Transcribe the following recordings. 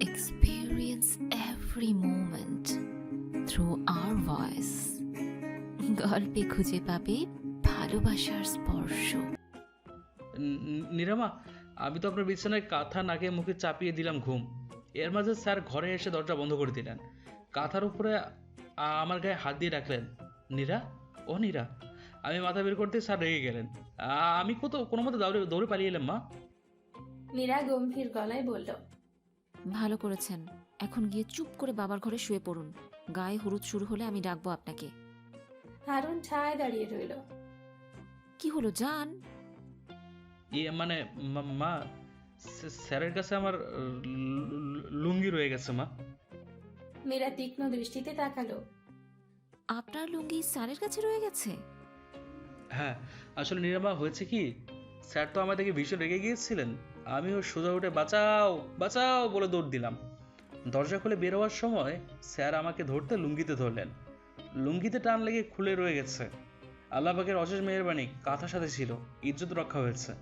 experience every moment through our voice. গল্পে খুঁজে পাবে ভালোবাসার স্পর্শ। নিরামা আমি তো আপনার বিছানায় কাঁথা নাকে মুখে চাপিয়ে দিলাম ঘুম। এর মাঝে স্যার ঘরে এসে দরজা বন্ধ করে দিলেন। কাঁথার উপরে আমার গায়ে হাত দিয়ে রাখলেন। নীরা? ও নীরা আমি মাথা বের করতে স্যার রেগে গেলেন। আমি কত কোনো মতো দৌড়ে দৌড়ে পালিয়ে এলাম মা। মীরা গম্ভীর গলায় বলল ভালো করেছেন। এখন গিয়ে চুপ করে বাবার ঘরে শুয়ে পড়ুন। গায়ে হলুদ শুরু হলে আমি ডাকবো আপনাকে। হারুন ঠায় দাঁড়িয়ে রইল। কি হলো যান ইয়ে মানে মা- মা স্যার- স্যারের কাছে আমার লু- লুঙ্গি রয়ে গেছে মা। মীরা তীক্ষ্ণ দৃষ্টিতে তাকালো। আপনার লুঙ্গি স্যারের কাছে রয়ে গেছে? হ্যাঁ আসলে নিরামা হয়েছে কি? স্যার তো আমার থেকে ভীষণ রেগে গিয়েছিলেন। আমিও সোজা উঠে বাঁচাও বাঁচাও বলে দৌড় দিলাম। দরজা খুলে বের হওয়ার সময় স্যার আমাকে ধরতে লুঙ্গিতে ধরলেন। লুঙ্গিতে টান লেগে খুলে রয়ে গেছে। আল্লাহ পাকের অশেষ মেহরবানি কাঁথার সাথে ছিল ইজ্জত রক্ষা হয়েছে।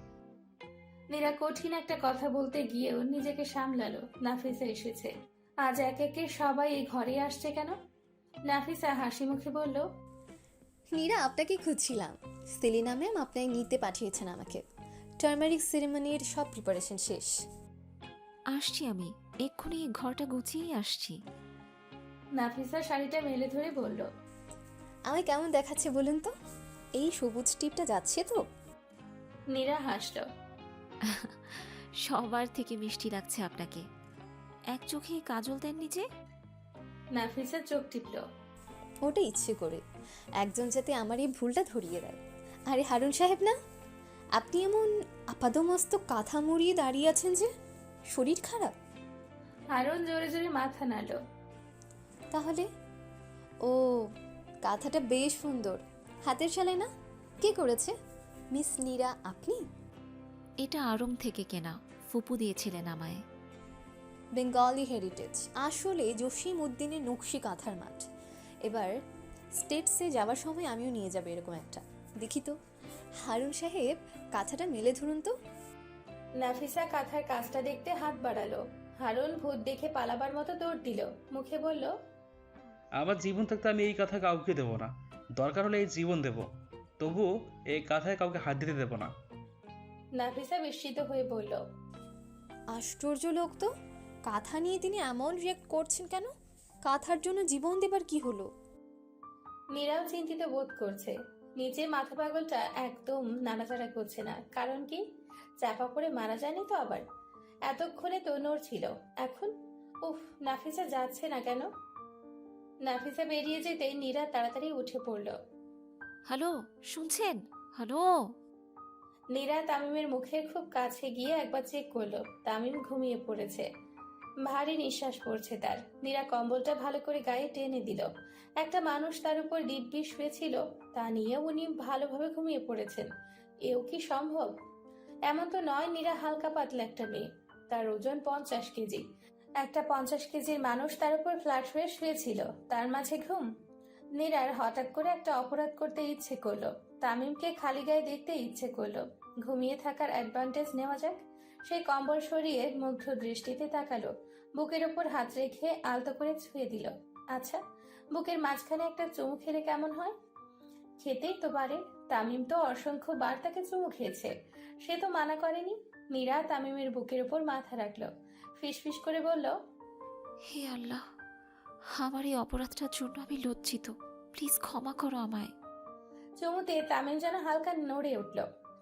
মীরা কঠিন একটা কথা বলতে গিয়েও নিজেকে সামলালো নাফিসা এসেছে। আজ এক একে সবাই এই ঘরে আসছে কেন? নাফিসা হাসি মুখে বলল নীরা আপনাকে খুঁজছিলাম। সেলিনা ম্যাম আপনাকে নিতে পাঠিয়েছেন আমাকে। টার্মারিক সেরেমনির সব প্রিপারেশন শেষ। আসছি আমি। এক্ষুনি এই ঘরটা গুছিয়েই আসছি। নাফিসা শাড়িটা মেলে ধরে বলল আমায় কেমন দেখাচ্ছে বলুন তো? এই সবুজ টিপটা যাচ্ছে তো? নীরা হাসল সবার থেকে মিষ্টি লাগছে আপনাকে। এক চোখে কাজল দেননি যে? নাফিসা চোখ টিপল ওটা ইচ্ছে করে। একজন যাতে আমার এই ভুলটা ধরিয়ে দেয়। আরে হারুন সাহেব না? আপনি এমন আপাদমস্ত কাঁথা মুড়িয়ে দাঁড়িয়ে আছেন যে শরীর খারাপ? হারুন জোরে জোরে মাথা নাড়ল। তাহলে? ও কাঁথাটা বেশ সুন্দর। হাতের শালে না? কে করেছে? মিস নীরা আপনি? এটা আড়ং থেকে কেনা। ফুপু দিয়েছিলেন আমায়। Bengali heritage. আসলে জসিম উদ্দিনের নকশি কাঁথার মাঠ। এবার স্টেটসে যাওয়ার সময় আমিও নিয়ে যাব এরকম একটা। দেখি তো। হারুন সাহেব কাঁথাটা মেলে ধরুন তো। নাফিসা কাঁথার কাজটা দেখতে হাত বাড়ালো। হারুন ভূত দেখে পালাবার মতো দৌড় দিল। মুখে বলল আমার জীবন থাকতে আমি এই কথা কাউকে দেবো না। দরকার হলে এই জীবন দেব। তবু এই কথায় কাউকে হাত দিতে দেবো না। নাফিসা বিস্মিত হয়ে বলল আশ্চর্য লোক তো। কাঁথা নিয়ে তিনি এমন রিয়াক্ট করছেন কেন? কাঁথার জন্য জীবন দেবার কি হলো? মীরাও চিন্তিত বোধ করছে। নিচে মাথা পাগলটা একদম নাড়াচাড়া করছে না। কারণ কি? চাপা পড়ে মারা যায়নি তো আবার। এতক্ষণে তো ছিল। এখন? উফ নাফিসা যাচ্ছে না কেন? নাফিসা বেরিয়ে যেতেই নীরা তাড়াতাড়ি উঠে পড়ল। হ্যালো শুনছেন? হ্যালো? নীরা তামিমের মুখে খুব কাছে গিয়ে একবার চেক করল। তামিম ঘুমিয়ে পড়েছে। ভারী নিঃশ্বাস পড়ছে তার। নীরা কম্বলটা ভালো করে গায়ে টেনে দিল। একটা মানুষ তার উপর দিব্যি শুয়েছিল, তা নিয়ে উনি ভালোভাবে ঘুমিয়ে পড়েছেন। এও কি সম্ভব? এমন তো নয় নীরা হালকা পাতলা একটা মেয়ে। তার ওজন পঞ্চাশ কেজি। একটা পঞ্চাশ কেজির মানুষ তার উপর ফ্ল্যাট হয়ে শুয়েছিল, তার মাঝে ঘুম। নীরার হঠাৎ করে একটা অপরাধ করতে ইচ্ছে করল। তামিমকে খালি গায়ে দেখতে ইচ্ছে করল। ঘুমিয়ে থাকার অ্যাডভান্টেজ নেওয়া যাক। সেই কম্বল সরিয়ে মুগ্ধ দৃষ্টিতে তাকালো। বুকের উপর হাত রেখে আলতো করে ছুঁয়ে দিল। আচ্ছা বুকের মাঝখানে একটা চুমু খেলে কেমন হয়? খেতেই তো পারে। তামিম তো অসংখ্য বার তাকে চুমু খেয়েছে। সে তো মানা করেনি। মীরা তামিমের বুকের উপর মাথা রাখল। ফিসফিস করে বলল হে আল্লাহ আমার এই অপরাধটার জন্য আমি লজ্জিত। প্লিজ ক্ষমা করো আমায়। চুমুতে তামিম যেন হালকা নড়ে উঠল।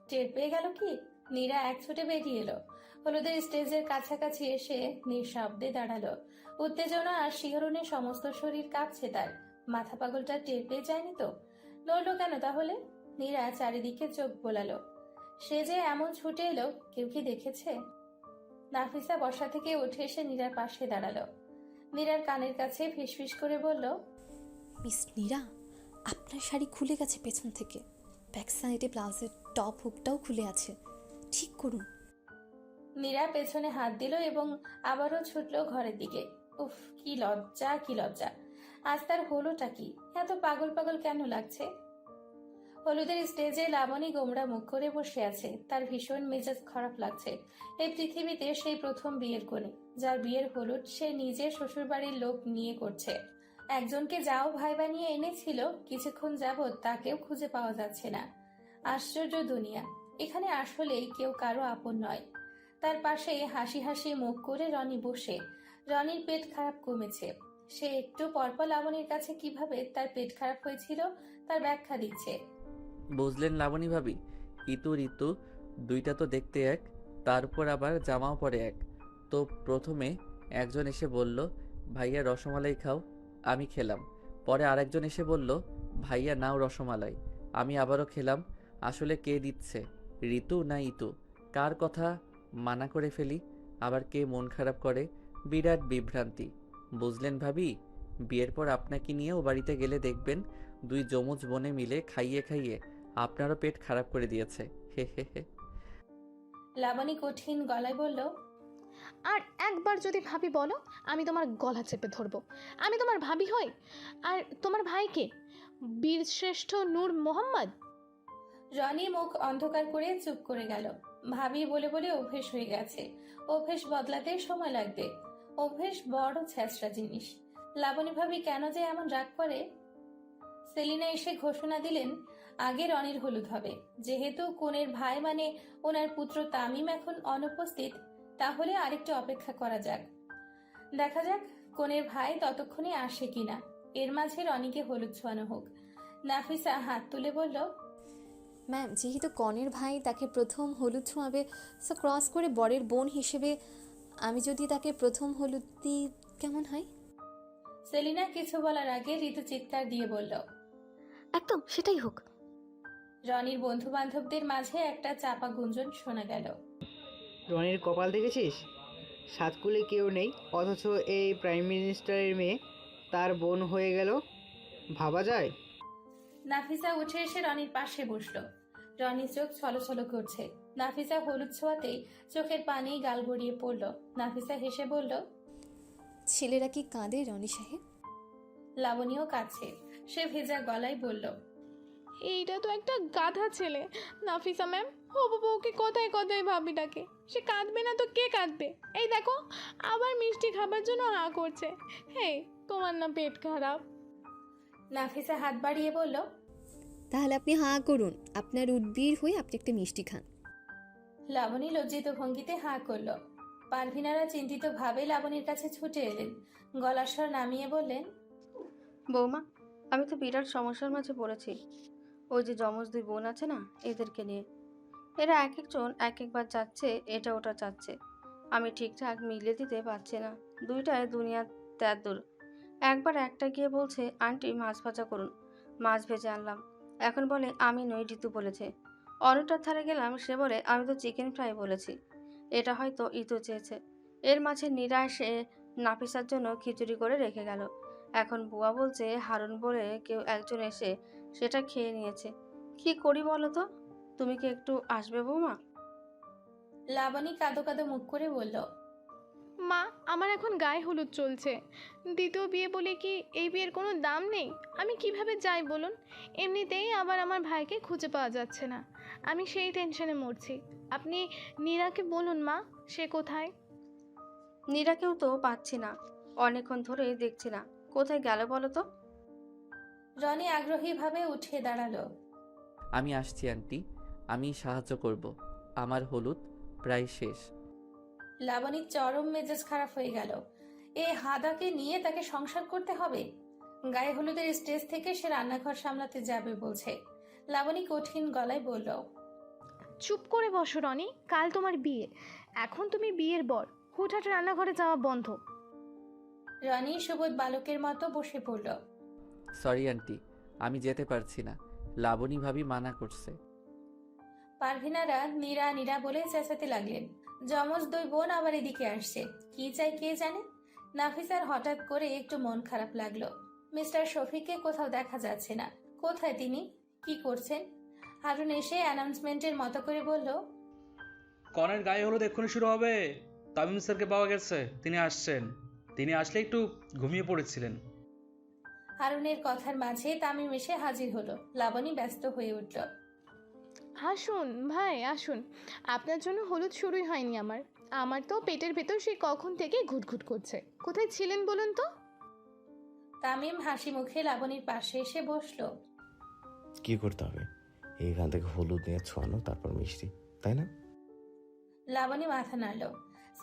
টের পেয়ে গেল কি? নীরা এক ছুটে বেরিয়ে এলো। হলুদের স্টেজের কাছাকাছি এসে নিঃশব্দে দাঁড়াল। উত্তেজনা আর শিহরণে সমস্ত শরীর কাঁপছে তার। মাথা পাগলটা টের পেয়ে যায়নি তো? নড়লো কেন তাহলে? নীরা চারিদিকে চোখ বোলালো। সে যে এমন ছুটে এলো, কেউ কি দেখেছে? নাফিসা বসা থেকে উঠে এসে নীরার পাশে দাঁড়াল। নীরার কানের কাছে ফিসফিস করে বলল, মিস নীরা, আপনার শাড়ি খুলে গেছে পেছন থেকে। ব্যাক সাইডে ব্লাউজের টপ হুকটাও খুলে আছে। ঠিক করুন। মীরা পেছনে হাত দিল এবং আবারও ছুটল ঘরের দিকে। উফ, কি লজ্জা কি লজ্জা। আজ তার হলোটা কি? এত পাগল পাগল কেন লাগছে? হলুদের স্টেজে লাবণী গোমরা মুখ করে বসে আছে। তার ভীষণ মেজাজ খারাপ লাগছে। এই পৃথিবীতে সেই প্রথম বিয়ের কোণে, যার বিয়ের হলুদ সে নিজের শ্বশুরবাড়ির লোক নিয়ে করছে। একজনকে যাও ভাই বানিয়ে এনেছিল, কিছুক্ষণ যাবৎ তাকেও খুঁজে পাওয়া যাচ্ছে না। আশ্চর্য দুনিয়া। এখানে আসলেই কেউ কারও আপন নয়। তার পাশে হাসি হাসি মুখ করে রনি বসে। রনির পেট খারাপ কমেছে। সে একটু পরপর লাবণীর কাছে কীভাবে তার পেট খারাপ হয়েছিল তার ব্যাখ্যা দিচ্ছে। বুঝলেন লাবণী ভাবি, ইতু ঋতু দুইটা তো দেখতে এক, তারপর আবার জামাও পরে এক। তো প্রথমে একজন এসে বলল, ভাইয়া রসমালাই খাও, আমি খেলাম। পরে আরেকজন এসে বলল, ভাইয়া নাও রসমালাই, আমি আবারও খেলাম, আসলে কে দিচ্ছে ঋতু না ইতু? কার কথা মানা করে ফেলি আবার কে মন খারাপ করে? বিরাট বিভ্রান্তি। বুঝলেন ভাবি বিয়ের পর আপনাকে নিয়ে ও বাড়িতে গেলে দেখবেন দুই যমজ বনে মিলে খাইয়ে খাইয়ে আপনারও পেট খারাপ করে দিয়েছে। হে হে হে। লাবণী কঠিন গলায় বলল আর একবার যদি ভাবি বলো আমি তোমার গলা চেপে ধরবো। আমি তোমার ভাবি হই? আর তোমার ভাইকে বীরশ্রেষ্ঠ নূর মোহাম্মদ? রনি মুখ অন্ধকার করে চুপ করে গেল। ভাবি বলে বলে অভ্যেস হয়ে গেছে। অভ্যেস বদলাতে সময় লাগবে। অভ্যেস বড় ছ্যাঁচড়া জিনিস। লাবণী ভাবি, কেন যে এমন রাগ করে? সেলিনা এসে ঘোষণা দিলেন আগে রনির হলুদ হবে। যেহেতু কোনের ভাই মানে ওনার পুত্র তামিম এখন অনুপস্থিত, তাহলে আরেকটু অপেক্ষা করা যাক। দেখা যাক কোনের ভাই ততক্ষণে আসে কিনা। এর মাঝে রনিকে হলুদ ছোঁয়ানো হোক। নাফিসা হাত তুলে বলল ম্যাম যেহেতু কনের ভাই তাকে প্রথম হলুদ ছোঁয়াবে সো ক্রস করে বরের বোন হিসেবে আমি যদি তাকে প্রথম হলুদ দিই কেমন হয়? সেলিনা কিছু বলার আগে ঋতু চিৎকার দিয়ে বলল একদম সেটাই হোক। রনির বন্ধু বান্ধবদের মাঝে একটা চাপা গুঞ্জন শোনা গেল। রনির কপাল দেখেছিস? সাতকুলে কেউ নেই অথচ এই প্রাইম মিনিস্টারের মেয়ে তার বোন হয়ে গেল। ভাবা যায়? নাফিসা উঠে এসে রনির পাশে বসল। রনির চোখ ছলছল করছে। নাফিসা হলুদ ছোঁয়াতেই চোখের পানি গাল গড়িয়ে পড়ল। নাফিসা হেসে বলল ছেলেরা কি কাঁদে রনি সাহেব? লাবণীও কাছে সে ভেজা গলায় বলল এইটা তো একটা গাধা ছেলে। নাফিসা ম্যাম হবু বউকে কথায় কথায় ভাবি ডাকে? সে কাঁদবে না তো কে কাঁদবে? এই দেখো আবার মিষ্টি খাবার জন্য হা করছে। হে তোমার না পেট খারাপ। নাফিসা হাত বাড়িয়ে বলল তাহলে আপনি হাঁ করুন। আপনার উদ্বীর হয়ে আপনি একটা মিষ্টি খান। লাবণী লজ্জিত ভঙ্গিতে হাঁ করল। পারভিনারা চিন্তিত ভাবে লাবণীর কাছে ছুটে এলেন। গলার স্বর নামিয়ে বললেন বৌমা আমি তো বিরাট সমস্যার মাঝে পড়েছি। ওই যে যমজ দুই বোন আছে না এদেরকে নিয়ে। এরা এক একজন এক একবার যাচ্ছে এটা ওটা চাচ্ছে। আমি ঠিকঠাক মিলিয়ে দিতে পারছি না। দুইটায় দুনিয়া তেঁতুল একবার একটা গিয়ে বলছে আন্টি মাছ ভাজা করুন। মাছ ভেজে আনলাম। এখন বলে, আমি নই, ঋতু বলেছে। অন্যটার ধারে গেলাম, সে বলে, আমি তো চিকেন ফ্রাই বলেছি। এটা হয়তো ইতু চেয়েছে। এর মাঝে নীরা এসে নাফিসার জন্য খিচুড়ি করে রেখে গেল। এখন বুয়া বলছে, হারুন বলে কেউ একজন এসে সেটা খেয়ে নিয়েছে। কি করি বলো তো? তুমি কি একটু আসবে বৌমা? লাবণী কাঁদো কাঁদো মুখ করে বলল মা আমার এখন গায়ে হলুদ চলছে। দ্বিতীয় বিয়ে বলে কি এই বিয়ের কোনো দাম নেই? আমি কীভাবে যাই বলুন? এমনিতেই আবার আমার ভাইকে খুঁজে পাওয়া যাচ্ছে না। আমি সেই টেনশনে মরছি। আপনি নীরাকে বলুন মা সে কোথায়? নীরাকেও তো পাচ্ছি না। অনেকক্ষণ ধরে দেখছি না। কোথায় গেল বলো তো? রনি আগ্রহীভাবে উঠে দাঁড়াল। আমি আসছি আন্টি। আমি সাহায্য করব। আমার হলুদ প্রায় শেষ। লাবণীর চরম মেজাজ খারাপ হয়ে গেল। এ হাদাকে নিয়ে তাকে সংসার করতে হবে? গায়ে হলুদের স্টেজ থেকে সে রান্নাঘর সামলাতে যাবে বলছে। লাবণী কঠিন গলায় বলল চুপ করে বসো রনি কাল তোমার বিয়ে। এখন তুমি বিয়ের বর হুটহাট রান্নাঘরে যাওয়া বন্ধ। রনি সুবোধ বালকের মতো বসে পড়ল। সরি আন্টি আমি যেতে পারছি না। লাবণী ভাবি মানা করছে। পারভিনারা নীরা নীরা বলে চেঁচাতে লাগলেন। যমজ দুই বোন আবার এদিকে আসছে। কি চাই কে জানে? নাফিসার হঠাৎ করে একটু মন খারাপ লাগল। মিস্টার শফিককে কোথাও দেখা যাচ্ছে না। কোথায় তিনি? কি করছেন? হারুন এসে অ্যানাউন্সমেন্টের মতো করে বলল কনের গায়ে হলুদ এক্ষুনি শুরু হবে। তামিম স্যারকে পাওয়া গেছে তিনি আসছেন। তিনি আসলে একটু ঘুমিয়ে পড়েছিলেন। হারুনের কথার মাঝে তামিম এসে হাজির হলো। লাবণী ব্যস্ত হয়ে উঠল। আসুন ভাই আসুন। আপনার জন্য হলুদ শুরুই হয়নি আমার। আমার তো পেটের ভেতর সে কখন থেকে ঘুটঘুট করছে। কোথায় ছিলেন বলুন তো? তামিম হাসি মুখে লাবণীর পাশে এসে বসল। কি করতে হবে? এইখান থেকে হলুদ নিয়ে ছোয়ানো তারপর মিষ্টি তাই না? লাবণী মাথা নাড়ল।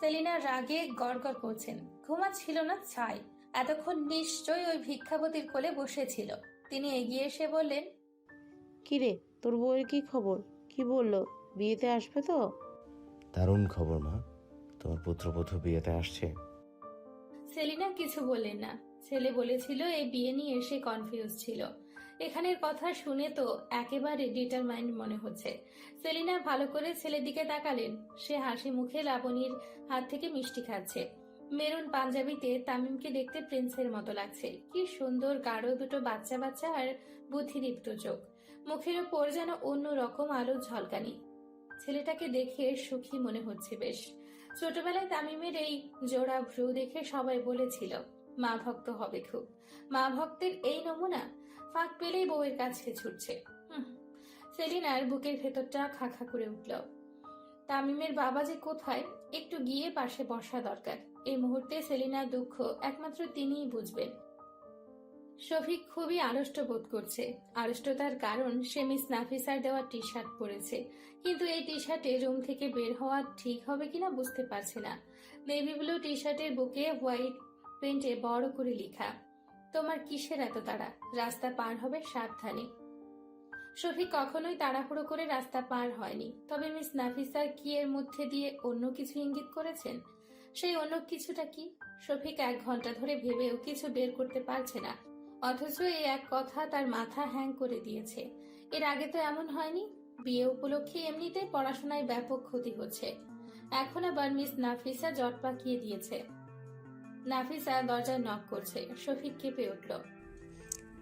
সেলিনা রাগে গড়গড় করছেন। ঘুমাচ্ছিল না ছাই। এতক্ষণ নিশ্চয়ই ওই ভিক্ষাবতীর কোলে বসেছিল। তিনি এগিয়ে এসে বললেন কিরে তোর বউয়ের কি খবর? কি বলল? বিয়েতে আসবে তো? দারুণ খবর মা। তোমার পুত্রবধূ বিয়েতে আসছে। সেলিনা কিছু বললেন না। ছেলে বলেছিল এই বিয়ে নিয়ে সে কনফিউজ ছিল। এখানের কথা শুনে তো একেবারে ডিটারমাইন্ড মনে হচ্ছে। সেলিনা ভালো করে ছেলের দিকে তাকালেন। সে হাসি মুখে লাবণীর হাত থেকে মিষ্টি খাচ্ছে। মেরুন পাঞ্জাবিতে তামিমকে দেখতে প্রিন্সের মতো লাগছে। কি সুন্দর গাঢ় দুটো বাচ্চা বাচ্চা আর বুদ্ধিদীপ্ত চোখ। মুখের ওপর যেন অন্য রকম আলো ঝলকানি। ছেলেটাকে দেখে সুখী মনে হচ্ছে বেশ। ছোটবেলায় তামিমের এই জোড়া ভ্রু দেখে সবাই বলেছিল, মা ভক্ত হবে খুব। মা ভক্তের এই নমুনা ফাঁক পেলেই বউয়ের কাছে ছুটছে। সেলিনার বুকের ভেতরটা খা খা করে উঠল। তামিমের বাবা যে কোথায়, একটু গিয়ে পাশে বসা দরকার। এই মুহূর্তে সেলিনার দুঃখ একমাত্র তিনিই বুঝবেন। শফিক খুবই আড়ষ্ট বোধ করছে। আড়ষ্টতার কারণ সে মিস নাফিসার দেওয়া টি শার্ট পরেছে। কিন্তু এই টি শার্টে রুম থেকে বের হওয়া ঠিক হবে কিনা বুঝতে পারছে না। নেভি ব্লু টি শার্টের বুকে হোয়াইট প্রিন্টে বড় করে লেখা, তোমার কিসের এত তাড়া? রাস্তা পার হবে সাবধানে। শফিক কখনোই তাড়াহুড়ো করে রাস্তা পার হয়নি। তবে মিস নাফিসা কি এর মধ্যে দিয়ে অন্য কিছু ইঙ্গিত করেছেন? সেই অন্য কিছুটা কি? শফিক এক ঘণ্টা ধরে ভেবেও কিছু বের করতে পারছে না। অথচ এই এক কথা তার মাথা হ্যাং করে দিয়েছে। এর আগে তো এমন হয়নি। বিয়ে উপলক্ষে এমনিতে পড়াশোনায় ব্যাপক ক্ষতি হচ্ছে। এখন আবার মিস নাফিসা জট পাকিয়ে দিয়েছে। নাফিসা দরজায় নক করছে। শফিক কেঁপে উঠল।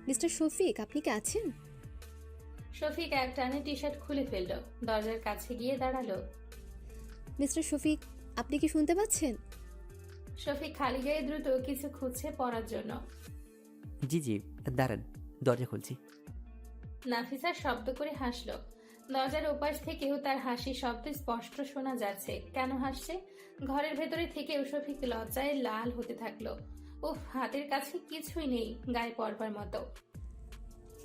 মিস্টার শফিক আপনি কি আছেন? শফিক এক টানে টি শার্ট খুলে ফেলল। দরজার কাছে গিয়ে দাঁড়াল। মিস্টার শফিক আপনি কি শুনতে পাচ্ছেন? শফিক খালি গায়ে দ্রুত কিছু খুঁজছে পড়ার জন্য। জি জি দাঁড়ান দরজা খুলছি। নাফিসা শব্দ করে হাসলো। দরজার ওপাশ থেকেও তার হাসি শব্দ স্পষ্ট শোনা যাচ্ছে। কেন হাসছে? ঘরের ভেতরে থেকেও শফিক লজ্জায় লাল হতে থাকল। উফ হাতের কাছে কিছুই নেই গায়ে পড়বার মতো।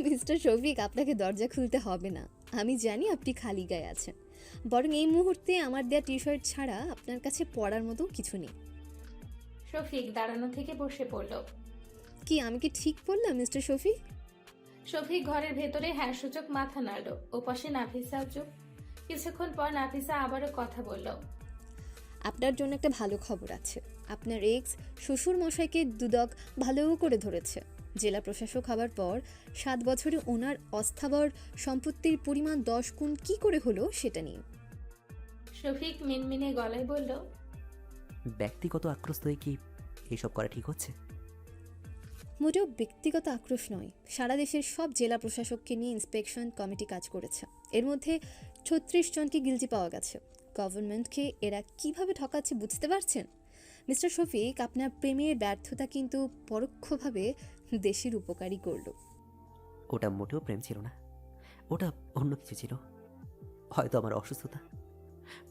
মিস্টার শফিক আপনাকে দরজা খুলতে হবে না। আমি জানি আপনি খালি গায়ে আছেন। বরং এই মুহূর্তে আমার দেয়া টি শার্ট ছাড়া আপনার কাছে পড়ার মতো কিছু নেই। শফিক দাঁড়ানো থেকে বসে পড়ল। কি আমি কি ঠিক বললাম মিস্টার শফি? শফিক ঘরের ভেতরে হ্যাঁ সূচক মাথা নাড়ল। ওপাশে নাফিসাও চুপ। কিছুক্ষণ পর নাফিসা আবারও কথা বলল। আপনার জন্য একটা ভালো খবর আছে। আপনার এক্স শ্বশুর মশাইকে দুদক ভালো করে ধরেছে। জেলা প্রশাসক হবার পর সাত বছরে ওনার অস্থাবর সম্পত্তির পরিমাণ দশ গুণ কি করে হলো সেটা নিয়ে। শফিক মিনমিনে গলায় বলল ব্যক্তিগত আক্রোশ হয়ে কি এইসব করা ঠিক হচ্ছে? মোটেও ব্যক্তিগত আক্রোশ নয়। সারা দেশের সব জেলা প্রশাসককে নিয়ে ইন্সপেকশন কমিটি কাজ করেছে। এর মধ্যে ছত্রিশ জনকে গিলজি পাওয়া গেছে। গভর্নমেন্টকে এরা কীভাবে ঠকাচ্ছে বুঝতে পারছেন? মিস্টার শফিক, আপনার প্রেমের ব্যর্থতা কিন্তু পরোক্ষভাবে দেশের উপকারী করল। ওটা মোটেও প্রেম ছিল না। ওটা অন্য কিছু ছিল। হয়তো আমার অসুস্থতা।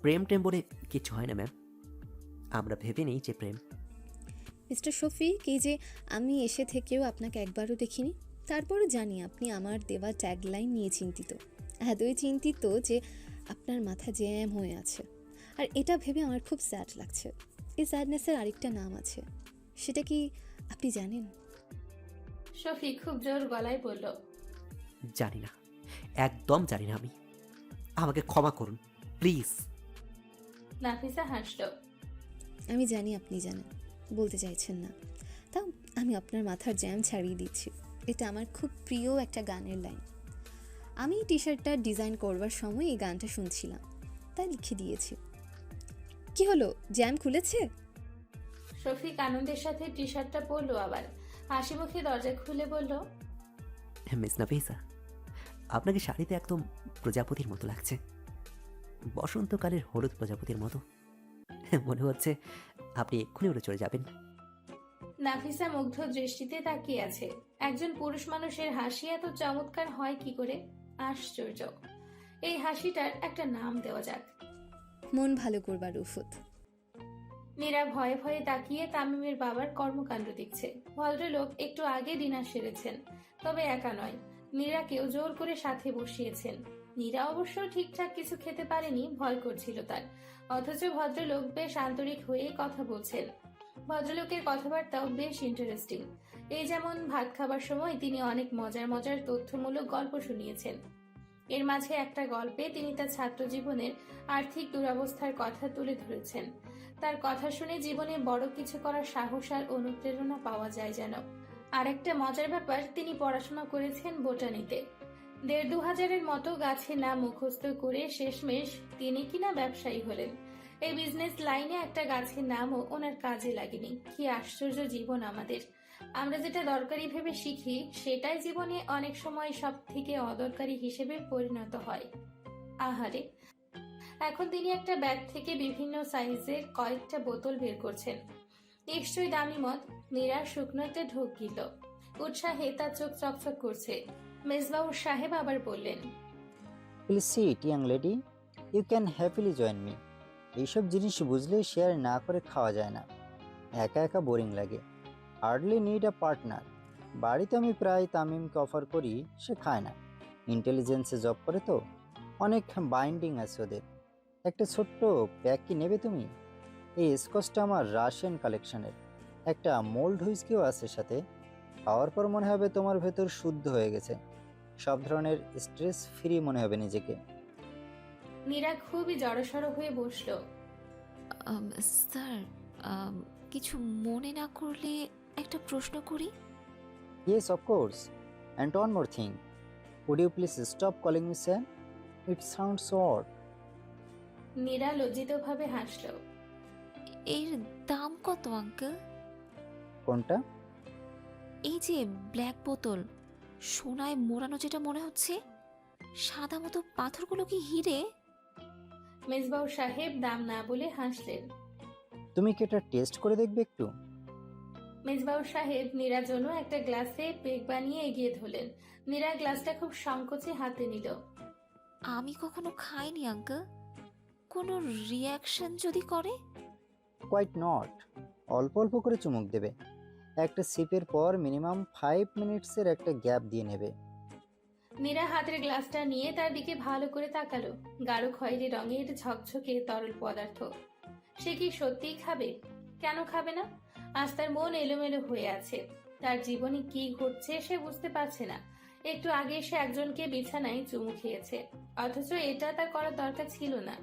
প্রেম টেম বলে কিছু হয় না, ম্যাম। আমরা ভেবে নেই যে প্রেম। মিস্টার শফিক এই যে আমি এসে থেকেও আপনাকে একবারও দেখিনি। তারপরও জানি আপনি আমার দেওয়া ট্যাগলাইন নিয়ে চিন্তিত। এতই চিন্তিত যে আপনার মাথা জ্যাম হয়ে আছে। আর এটা ভেবে আমার খুব স্যাড লাগছে। এই স্যাডনেসের আরেকটা নাম আছে। সেটা কি আপনি জানেন? শফিক খুব জোর গলায় বলল জানি না। একদম জানি না আমি। আমাকে ক্ষমা করুন প্লিজ। নাফিসা হাসল আমি জানি আপনি জানেন। বলতে চাইছেন না। তাও আমি আপনার মাথার জ্যাম ছাড়িয়ে দিচ্ছি। এটা আমার খুব প্রিয় একটা গানের লাইন। আমি টি শার্টটা ডিজাইন করবার সময় এই গানটা শুনছিলাম। তাই লিখে দিয়েছি। কি হলো? জ্যাম খুলেছে? শফিক আনন্দের সাথে টি শার্টটা পরলো আবার। হাসি মুখে দরজা খুলে বলল মিস নাফিসা আপনাকে শাড়িতে একদম প্রজাপতির মতো লাগছে। বসন্তকালের হলুদ প্রজাপতির মতো। মনে হচ্ছে আপনি এক্ষুনি উড়ে চলে যাবেন। নাফিসা মুগ্ধ দৃষ্টিতে তাকিয়ে আছে। একজন পুরুষ মানুষের হাসি এত চমৎকার হয় কি করে? আশ্চর্য। এই হাসিটার একটা নাম দেওয়া যাক। মন ভালো করবার ওষুধ নীরা ভয়ে ভয়ে তাকিয়ে তামিমের বাবার কর্মকাণ্ড দেখছে। ভদ্রলোক একটু আগে ডিনার সেরেছেন তবে একা নয়। মীরাকেও জোর করে সাথে বসিয়েছেন। নীরা অবশ্য ঠিকঠাক কিছু খেতে পারেনি, ভয় করছিল তার। অথচ ভদ্রলোক বেশ আন্তরিক হয়ে কথা বলছেন। ভদ্রলোকের কথাবার্তাও বেশ ইন্টারেস্টিং এই যেমন ভাত খাবার সময় তিনি অনেক মজার মজার তথ্যমূলক গল্প শুনিয়েছেন। এর মাঝে একটা গল্পে তিনি তার ছাত্র জীবনের আর্থিক দুরবস্থার কথা তুলে ধরেছেন। তার কথা শুনে জীবনে বড় কিছু করার সাহস আর অনুপ্রেরণা পাওয়া যায় যেন। আর একটা মজার ব্যাপার, তিনি পড়াশোনা করেছেন বোটানিতে। দেড় দু হাজারের মতো গাছের নাম মুখস্থ করে শেষমেশ তিনি কিনা ব্যবসায়ী হলেন। এই বিজনেস লাইনে একটা গাছের নামও ওনার কাজে লাগেনি। কি আশ্চর্য জীবন আমাদের। আমরা যেটা দরকারি ভেবে শিখি, সেটাই জীবনে অনেক সময় সব থেকে অদরকারি হিসেবে পরিণত হয়। আহারে এখন তিনি একটা ব্যাগ থেকে বিভিন্ন সাইজের কয়েকটা বোতল বের করছেন। নিশ্চয়ই দামি মত নীরা শুকনোতে ঢোক গিল। উৎসাহে তার চোখ চকচক করছে। মেজবাউর সাহেব আবার বললেন please sit young lady you can happily join me এইসব জিনিস বুঝলে শেয়ার না করে খাওয়া যায় না। একা একা বোরিং লাগে। হার্ডলি নিড আ পার্টনার বাড়িতে আমি প্রায় তামিমকে অফার করি, সে খায় না। ইন্টেলিজেন্সে জব করে তো। অনেক বাইন্ডিং আছে ওদের। একটা ছোট্ট প্যাক কি নেবে তুমি? এই স্কচটা আমার রাশিয়ান কালেকশনের একটা মোল্ড হুইস্কিও আছে সাথে। খাওয়ার পর মনে হবে তোমার ভেতর শুদ্ধ হয়ে গেছে। সব ধরনের স্ট্রেস ফ্রি মনে হবে নিজেকে। নীরা খুবই জড়সড় হয়ে বসল। আম, স্যার আম, কিছু মনে না করলে একটা প্রশ্ন করি? Yes of course and one more thing would you please stop calling me sir it sounds odd Nira লজ্জিতভাবে হাসলো। এর দাম কত আঙ্কেল কোনটা? এই যে ব্ল্যাক বোতল সোনায় মোড়ানো যেটা মনে হচ্ছে সাদা মতো পাথরগুলো কি হিরে? মেজবাউ সাহেব দাম না বলে হাসলেন। তুমি কি এটা টেস্ট করে দেখবে একটু? মেজবাউ সাহেব নীরার জন্য একটা গ্লাসে পেক বানিয়ে এগিয়ে ধরলেন। নীরা গ্লাসটা খুব সংকোচে হাতে নিল। আমি কখনো খাইনি আঙ্কেল। কোনো রিয়াকশন যদি করে? কোয়াইট নট অল্প অল্প করে চুমুক দেবে। একটা সিপের পর মিনিমাম ফাইভ মিনিটসের একটা গ্যাপ দিয়ে নেবে। নীরা হাতের গ্লাসটা নিয়ে তার দিকে ভালো করে তাকালো। গাঢ় খয়েরি রঙের ঝকঝকে তরল পদার্থ। সে কি সত্যিই খাবে? কেন খাবে না? আজ তার মন এলোমেলো হয়ে আছে। তার জীবনে কি ঘটছে সে বুঝতে পারছে না। একটু আগে সে একজনকে বিছানায় চুমু খেয়েছে। অথচ এটা তার করার দরকার ছিল না।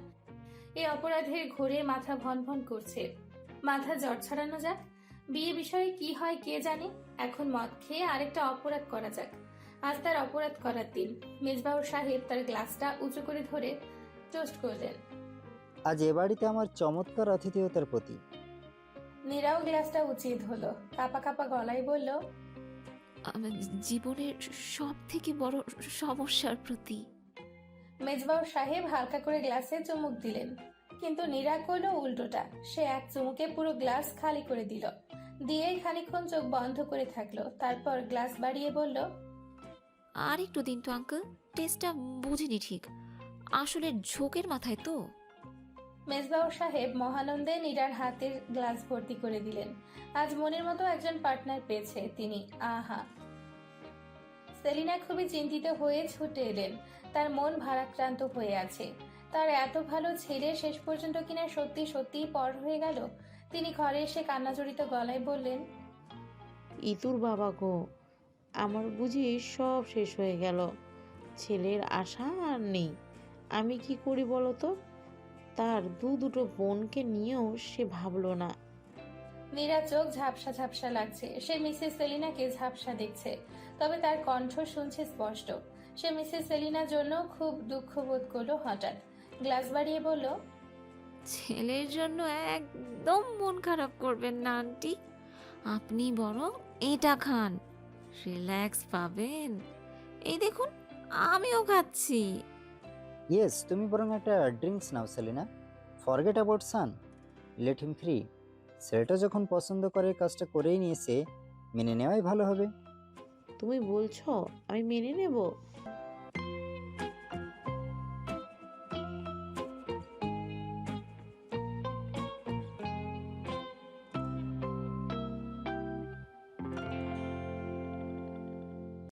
এই অপরাধের ঘোরে মাথা ভন ভন করছে। মাথা জ্বর ছাড়ানো যাক। বিয়ে বিষয়ে কি হয় কে জানে? এখন মদ খেয়ে আরেকটা অপরাধ করা যাক। আজ তার অপরাধ করার দিন। মেজবাউর সাহেব তার গ্লাসটা উঁচু করে ধরে টোস্ট করলেন। আজ এ বাড়িতে আমার চমৎকার আতিথেয়তার প্রতি নীরাও গ্লাসটা উচিত হলো কাপা কাপা গলায় বলল আমার জীবনের সব থেকে বড় সমস্যার প্রতি মেজবাউর সাহেব হালকা করে গ্লাসে চুমুক দিলেন। কিন্তু নীরা করল উল্টোটা। সে এক চুমুকে পুরো গ্লাস খালি করে দিল। দিয়েই খানিকক্ষণ চোখ বন্ধ করে থাকল। তারপর গ্লাস বাড়িয়ে বলল আর একটু দিন তো আঙ্কেল টেস্টটা বুঝিনি ঠিক। আসলে ঝোঁকের মাথায় তো। মেজবাউর সাহেব মহানন্দে নীরার হাতের গ্লাস ভর্তি করে দিলেন। আজ মনের মতো একজন পার্টনার পেয়েছে তিনি। আহা। সেলিনা খুবই চিন্তিত হয়ে ছুটে এলেন। তার মন ভারাক্রান্ত হয়ে আছে। তার এত ভালো ছেলে শেষ পর্যন্ত কিনা সত্যি সত্যিই পর হয়ে গেল? তিনি ঘরে এসে কান্নাজড়িত গলায় বললেন ইতুর বাবা গো আমার বুঝি সব শেষ হয়ে গেল। ছেলের আশা আর নেই। আমি কি করি বলো তো? তার দু দুটো বোনকে নিয়েও সে ভাবলো না। মীরা চোখ ঝাপসা ঝাপসা লাগছে। সে মিসেস সেলিনাকে ঝাপসা দেখছে তবে তার কণ্ঠ শুনছে স্পষ্ট। সে মিসেস সেলিনার জন্য খুব দুঃখ বোধ করল হঠাৎ। গ্লাস বাড়িয়ে বলল ছেলের জন্য একদম মন খারাপ করবেন না আন্টি। আপনি বরং এটা খান। রিল্যাক্স পাবেন। এই দেখুন আমিও খাচ্ছি। ইয়েস তুমি বরং একটা drinks now Selina. Forget about son. Let him free. ছেলেটা যখন পছন্দ করে কাজটা করেই নিয়েছে মেনে নেওয়াই ভালো হবে। তুমি বলছো আমি মেনে নেব?